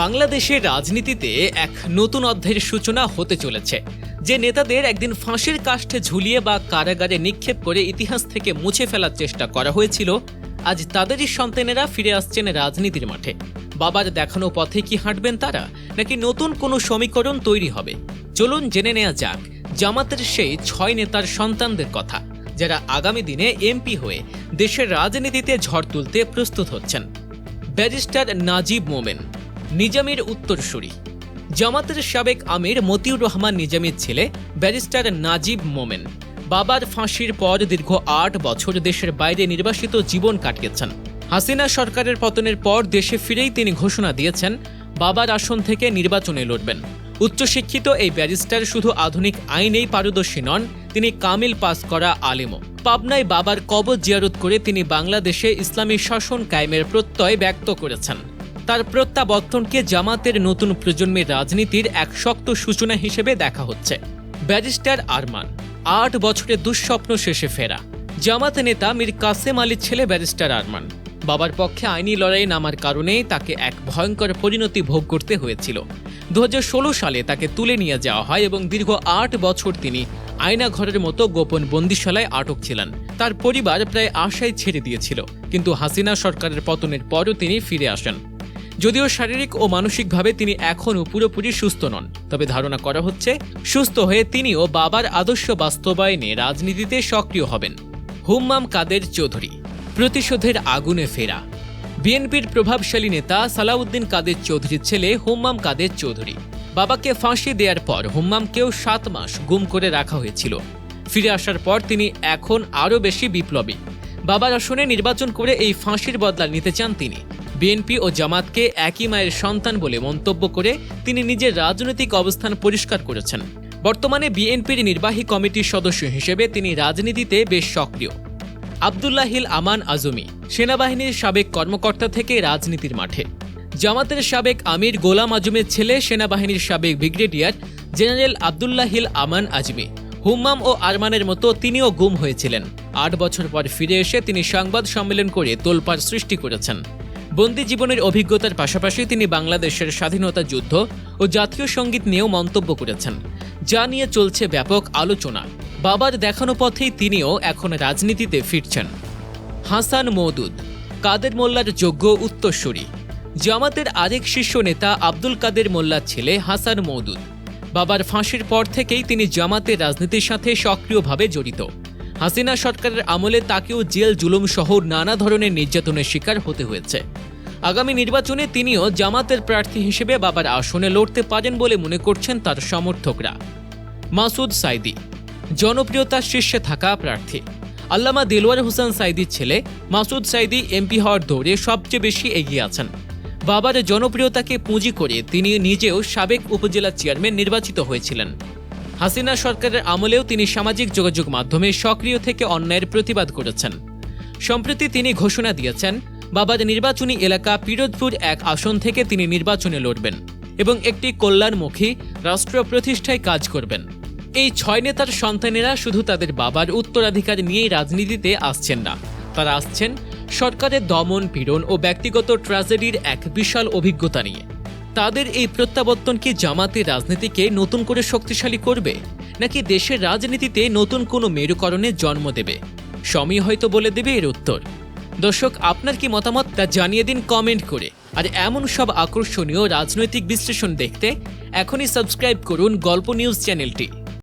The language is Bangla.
বাংলাদেশের রাজনীতিতে এক নতুন অধ্যায়ের সূচনা হতে চলেছে, যে নেতাদের একদিন ফাঁসির কাষ্ঠে ঝুলিয়ে বা কারাগারে নিক্ষেপ করে ইতিহাস থেকে মুছে ফেলার চেষ্টা করা হয়েছিল। আজ তাদেরই সন্তানেরা ফিরে আসছেন রাজনীতির মাঠে। বাবার দেখানো পথে কি হাঁটবেন তারা, নাকি নতুন কোনো সমীকরণ তৈরি হবে? চলুন জেনে নেওয়া যাক, জামাতের সেই ছয় নেতার সন্তানদের কথা, যারা আগামী দিনে এমপি হয়ে দেশের রাজনীতিতে ঝড় তুলতে প্রস্তুত হচ্ছেন। ব্যারিস্টার নাজিব মোমেন নিজামের উত্তরসূরি। জামাতের সাবেক আমির মতিউর রহমান নিজামের ছেলে ব্যারিস্টার নাজিব মোমেন বাবার ফাঁসির পর দীর্ঘ আট বছর দেশের বাইরে নির্বাসিত জীবন কাটিয়েছেন। হাসিনা সরকারের পতনের পর দেশে ফিরেই তিনি ঘোষণা দিয়েছেন, বাবার আসন থেকে নির্বাচনে লড়বেন। উচ্চশিক্ষিত এই ব্যারিস্টার শুধু আধুনিক আইনেই পারদর্শী নন, তিনি কামিল পাস করা আলেমও। পাবনায় বাবার কবর জিয়ারত করে তিনি বাংলাদেশে ইসলামী শাসন কায়েমের প্রত্যয় ব্যক্ত করেছেন। তার প্রত্যাবর্তনকে জামাতের নতুন প্রজন্মের রাজনীতির এক শক্ত সূচনা হিসেবে দেখা হচ্ছে। ব্যারিস্টার আরমান, আট বছরের দুঃস্বপ্ন শেষে ফেরা। জামাত নেতা মীর কাসেম আলীর ছেলে ব্যারিস্টার আরমান। বাবার পক্ষে আইনি লড়াইয়ে নামার কারণে তাকে এক ভয়ঙ্কর পরিণতি ভোগ করতে হয়েছিল। দু হাজার ষোলো সালে তাকে তুলে নিয়ে যাওয়া হয় এবং দীর্ঘ আট বছর তিনি আয়নাঘরের মতো গোপন বন্দিশালায় আটক ছিলেন। তার পরিবার প্রায় আশায় ছেড়ে দিয়েছিল, কিন্তু হাসিনা সরকারের পতনের পরও তিনি ফিরে আসেন। যদিও শারীরিক ও মানসিকভাবে তিনি এখনও পুরোপুরি সুস্থ নন, তবে ধারণা করা হচ্ছে সুস্থ হয়ে তিনিও বাবার আদর্শ বাস্তবায়নে রাজনীতিতে সক্রিয় হবেন। হুম্মাম কাদের চৌধুরী, প্রতিশোধের আগুনে ফেরা। বিএনপির প্রভাবশালী নেতা সালাউদ্দিন কাদের চৌধুরীর ছেলে হুম্মাম কাদের চৌধুরী, বাবাকে ফাঁসি দেওয়ার পর হুম্মামকেও সাত মাস গুম করে রাখা হয়েছিল। ফিরে আসার পর তিনি এখন আরও বেশি বিপ্লবী। বাবার আসনে নির্বাচন করে এই ফাঁসির বদলা নিতে চান তিনি। বিএনপি ও জামাতকে একই মায়ের সন্তান বলে মন্তব্য করে তিনি নিজের রাজনৈতিক অবস্থান পরিষ্কার করেছেন। বর্তমানে বিএনপির নির্বাহী কমিটির সদস্য হিসেবে তিনি রাজনীতিতে বেশ সক্রিয়। আবদুল্লাহিল আমান আজমি, সেনাবাহিনীর সাবেক কর্মকর্তা থেকে রাজনীতির মাঠে। জামাতের সাবেক আমির গোলাম আজমের ছেলে, সেনাবাহিনীর সাবেক ব্রিগেডিয়ার জেনারেল আবদুল্লাহিল আমান আজমি। হুম্মাম ও আরমানের মতো তিনিও গুম হয়েছিলেন। আট বছর পর ফিরে এসে তিনি সংবাদ সম্মেলন করে তোলপাড় সৃষ্টি করেছেন। বন্দি জীবনের অভিজ্ঞতার পাশাপাশি তিনি বাংলাদেশের স্বাধীনতা যুদ্ধ ও জাতীয় সংগীত নিয়েও মন্তব্য করেছেন। যা নিয়ে চলছে ব্যাপক আলোচনা। বাবার দেখানো পথেই তিনিও এখন রাজনীতিতে ফিরছেন। হাসান মওদুদ, কাদের মোল্লার যোগ্য উত্তরসূরি। জামাতের আরেক শীর্ষ নেতা আব্দুল কাদের মোল্লার ছেলে হাসান মওদুদ। বাবার ফাঁসির পর থেকেই তিনি জামাতের রাজনীতির সাথে সক্রিয়ভাবে জড়িত। হাসিনা সরকারের আমলে তাকেও জেল, জুলুম সহ নানা ধরনের নির্যাতনের শিকার হতে হয়েছে। আগামী নির্বাচনে তিনিও জামাতের প্রার্থী হিসেবে বাবার আসনে লড়তে পারেন বলে মনে করছেন তার সমর্থকরা। মাসুদ সাইদি, জনপ্রিয়তার শীর্ষে থাকা প্রার্থী। আল্লামা দেলোয়ার হোসেন সাইদির ছেলে মাসুদ সাইদি এমপি হওয়ার দৌড়ে সবচেয়ে বেশি এগিয়ে আছেন। বাবার জনপ্রিয়তাকে পুঁজি করে তিনি নিজেও সাবেক উপজেলা চেয়ারম্যান নির্বাচিত হয়েছিলেন। হাসিনা সরকারের আমলেও তিনি সামাজিক যোগাযোগ মাধ্যমে সক্রিয় থেকে অন্যায়ের প্রতিবাদ করেছেন। সম্প্রতি তিনি ঘোষণা দিয়েছেন বাবার নির্বাচনী এলাকা পিরোজপুর এক আসন থেকে তিনি নির্বাচনে লড়বেন এবং একটি কল্যাণমুখী রাষ্ট্র প্রতিষ্ঠায় কাজ করবেন। এই ছয় নেতার সন্তানেরা শুধু তাদের বাবার উত্তরাধিকার নিয়েই রাজনীতিতে আসছেন না। তারা আসছেন সরকারের দমন পীড়ন ও ব্যক্তিগত ট্র্যাজেডির এক বিশাল অভিজ্ঞতা নিয়ে। তাদের এই প্রত্যাবর্তন কি জামাতের রাজনীতিকে নতুন করে শক্তিশালী করবে? নাকি দেশের রাজনীতিতে নতুন কোনো মেরুকরণের জন্ম দেবে? সময় হয়তো বলে দেবে এর উত্তর। দর্শক, আপনার কি মতামত তা জানিয়ে দিন কমেন্ট করে। আর এমন সব আকর্ষণীয় রাজনৈতিক বিশ্লেষণ দেখতে এখনই সাবস্ক্রাইব করুন গল্প নিউজ চ্যানেলটি।